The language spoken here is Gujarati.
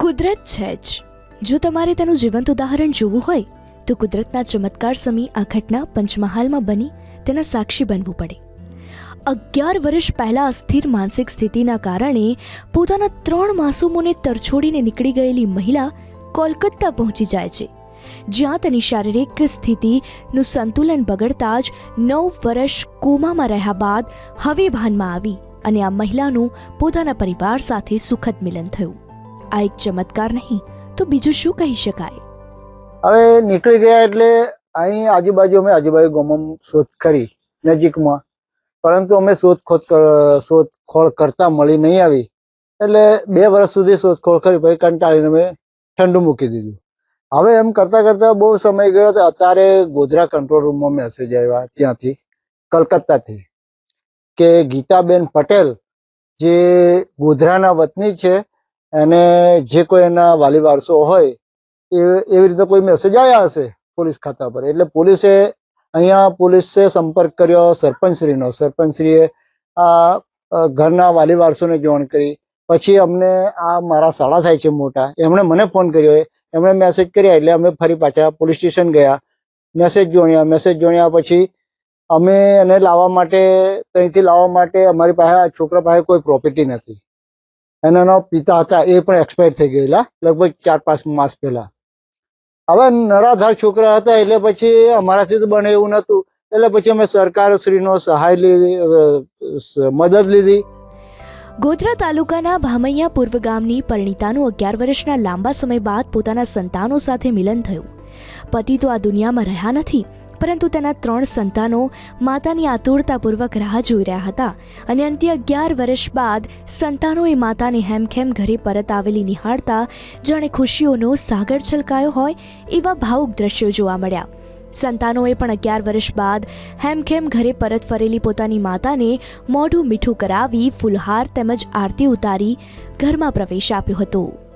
કુદરત છે જ. જો તમારે તેનું જીવંત ઉદાહરણ જોવું હોય, તો કુદરતના ચમત્કાર સમી આ ઘટના પંચમહાલમાં બની તેના સાક્ષી બનવું પડે. અગિયાર વર્ષ પહેલા અસ્થિર માનસિક સ્થિતિના કારણે પોતાના ત્રણ માસૂમોને તરછોડીને નીકળી ગયેલી મહિલા કોલકાતા પહોંચી જાય છે, જ્યાં તેની શારીરિક સ્થિતિનું સંતુલન બગડતા જ નવ વર્ષ કોમામાં રહ્યા બાદ હવે ભાનમાં આવી અને આ મહિલાનું પોતાના પરિવાર સાથે સુખદ મિલન થયું. આ એક ચમત્કાર નહીં, તો બીજું શું કહી શકાય? હવે નીકળી ગયા એટલે અહીં આજુબાજુ અમે આજુબાજુ ગામમાં શોધ કરી, નજીકમાં. પરંતુ અમે શોધખોળ શોધખોળ કરતા મળી નહીં આવી. એટલે બે વર્ષ સુધી શોધખોળ કરી, પછી કંટાળીને અમે ઠંડુ મૂકી દીધું. હવે એમ કરતા કરતા બહુ સમય ગયો તો અત્યારે ગોધરા કંટ્રોલ રૂમમાં મેસેજ આવ્યા ત્યાંથી, કલકત્તાથી, કે ગીતાબેન પટેલ, જે ગોધરાના વતની છે અને જે કોઈ એના વાલી વારસો હોય, એ, એવી રીતે કોઈ મેસેજ આવ્યા હશે પોલીસ ખાતા પર? એટલે પોલીસે અહીંયા પોલીસે સંપર્ક કર્યો સરપંચશ્રીનો. સરપંચશ્રીએ આ ઘરના વાલી વારસોને જોણ કરી. પછી અમને આ મારા શાળા થાય છે મોટા. એમણે મને ફોન કર્યો. એમણે મેસેજ કર્યા એટલે અમે ફરી પાછા પોલીસ સ્ટેશન ગયા. મેસેજ જોણ્યા. મેસેજ જોણ્યા પછી અમે એને લાવવા માટે ત્યાંથી લાવવા માટે અમારી પાસે આ છોકરા પાસે કોઈ પ્રોપર્ટી નથી. એના પિતા હતા, એ પણ એક્સપાયર થઈ ગયેલા, લગભગ ચાર પાંચ માસ પહેલા. હવે નરાધાર છોકરા હતા એટલે પછી અમારાથી તો બને એવું નતું એટલે પછી અમે સરકારશ્રીનો સહાય લીધી મદદ લીધી. ગોધરા તાલુકાના ભામૈયા પૂર્વ ગામની પરિણીતાનું અગિયાર વર્ષના લાંબા સમય બાદ પોતાના સંતાનો સાથે મિલન થયું. પતિ તો આ દુનિયામાં રહ્યા નથી પરંતુ તેના ત્રણ સંતાનો માતાની આતુરતાપૂર્વક રાહ જોઈ રહ્યા હતા અને અંતે અગિયાર વર્ષ બાદ સંતાનોએ માતાને હેમખેમ ઘરે પરત આવેલી નિહાળતા જાણે ખુશીઓનો સાગર છલકાયો હોય એવા ભાવુક દ્રશ્યો જોવા મળ્યા. સંતાનોએ પણ અગિયાર વર્ષ બાદ હેમખેમ ઘરે પરત ફરેલી પોતાની માતાને મોઢું મીઠું કરાવી, ફૂલહાર તેમજ આરતી ઉતારી ઘરમાં પ્રવેશ આપ્યો હતો.